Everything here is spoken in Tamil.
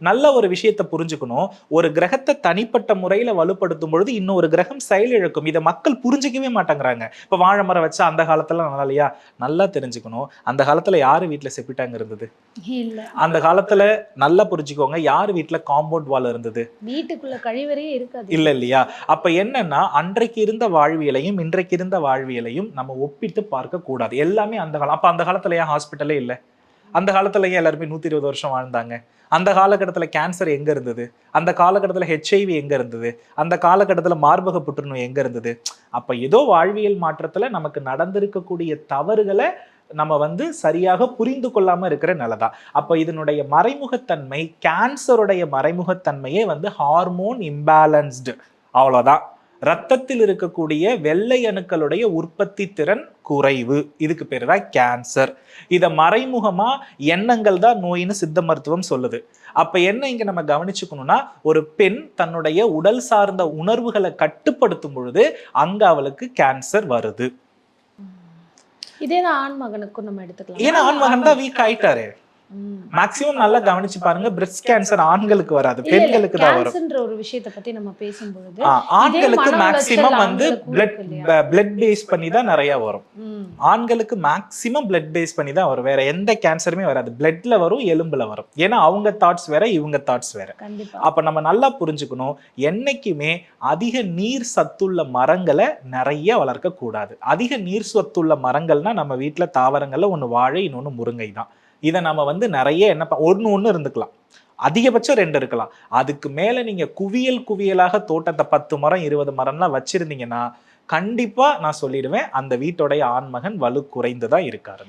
நல்ல ஒரு விஷயத்தை புரிஞ்சுக்கணும். ஒரு கிரகத்தை தனிப்பட்ட முறையில வலுப்படுத்தும் பொழுது இன்னொரு கிரகம் செயலிழக்கும் இதை மக்கள் புரிஞ்சுக்கவே மாட்டேங்கிறாங்க. இப்ப வாழை மரம் வச்சா அந்த காலத்துல நல்லா இல்லையா? நல்லா தெரிஞ்சுக்கணும். அந்த காலத்துல யாரு வீட்டுல செப்பிட்டாங்க இருந்தது? அந்த காலத்துல நல்லா புரிஞ்சுக்கோங்க. யார் வீட்டுல காம்பவுண்ட் வால் இருந்தது? வீட்டுக்குள்ள கழிவறையே இருக்காது. இல்ல இல்லையா? அப்ப என்னன்னா அன்றைக்கு இருந்த வாழ்வியலையும் இன்றைக்கு இருந்த வாழ்வியலையும் நம்ம ஒப்பிட்டு பார்க்க கூடாது எல்லாமே அந்த காலம் அப்ப அந்த காலத்துல ஏன் ஹாஸ்பிட்டலே இல்ல? அந்த காலத்துல ஏன் எல்லாருமே நூத்தி இருபது வருஷம் வாழ்ந்தாங்க? அந்த காலகட்டத்தில் கேன்சர் எங்கே இருந்தது? அந்த காலகட்டத்தில் ஹெச்ஐவி எங்கே இருந்தது? அந்த காலகட்டத்தில் மார்பக புற்றுநோய் எங்கே இருந்தது? அப்போ ஏதோ வாழ்வியல் மாற்றத்தில் நமக்கு நடந்திருக்கக்கூடிய தவறுகளை நம்ம வந்து சரியாக புரிந்து கொள்ளாமல் இருக்கிற நிலைதான். அப்போ இதனுடைய மறைமுகத்தன்மை கேன்சருடைய மறைமுகத்தன்மையே வந்து ஹார்மோன் இம்பேலன்ஸ்டு அவ்வளோதான் ரத்தத்தில் இருக்கக்கூடிய வெள்ளை அணுக்களுடைய உற்பத்தி திறன் குறைவு. இதுக்கு பேர் தான் கேன்சர் இதை மறைமுகமா எண்ணங்கள் தான் நோயின்னு சித்த மருத்துவம் சொல்லுது. அப்ப என்ன இங்க நம்ம கவனிச்சுக்கணும்னா ஒரு பெண் தன்னுடைய உடல் சார்ந்த உணர்வுகளை கட்டுப்படுத்தும் பொழுது அங்க அவளுக்கு கேன்சர் வருது. இதே தான் ஆண் மகனுக்கும் நம்ம எடுத்துக்கலாம். ஏன்னா ஆண் மகன் தான் வீக் ஆயிட்டாரு. ம். மேக்சிமம் நல்லா கவனிச்சு பாருங்க பிரஸ்ட் கேன்சர் ஆண்களுக்கு வராது பெண்களுக்கு தான் வரும். ஒரு விஷயத்தை பத்தி நம்ம பேசும்பொழுது ஆண்களுக்கு உளைச்சல் வந்து பிளட்? பிளட் பேஸ் பண்ணி தான் நிறைய வரும். ஆண்களுக்கு மேக்சிமம் பிளட் பேஸ் பண்ணி தான் வரும். வேற எந்த கேன்சருமே வராது. பிளட்ல வரும் எலும்புல வரும். ஏன்னா அவங்க தாட்ஸ் வேற இவங்க தாட்ஸ் வேற. அப்ப நம்ம நல்லா புரிஞ்சுக்கணும் என்னைக்குமே அதிக நீர் சத்துள்ள மரங்களை நிறைய வளர்க்க கூடாது அதிக நீர் சத்துள்ள மரங்கள்னா நம்ம வீட்ல தாவரங்கள்ல ஒண்ணு வாழை இன்னொன்னு முருங்கை தான். இதை நம்ம வந்து நிறைய என்ன ஒன்று ஒன்று இருந்துக்கலாம். அதிகபட்சம் ரெண்டு இருக்கலாம். அதுக்கு மேலே நீங்கள் குவியல் குவியலாக தோட்டத்தை பத்து மரம் இருபது மரம்லாம் வச்சுருந்தீங்கன்னா கண்டிப்பாக நான் சொல்லிடுவேன் அந்த வீட்டோடைய ஆண்மகன் வலு குறைந்து தான் இருக்காரு.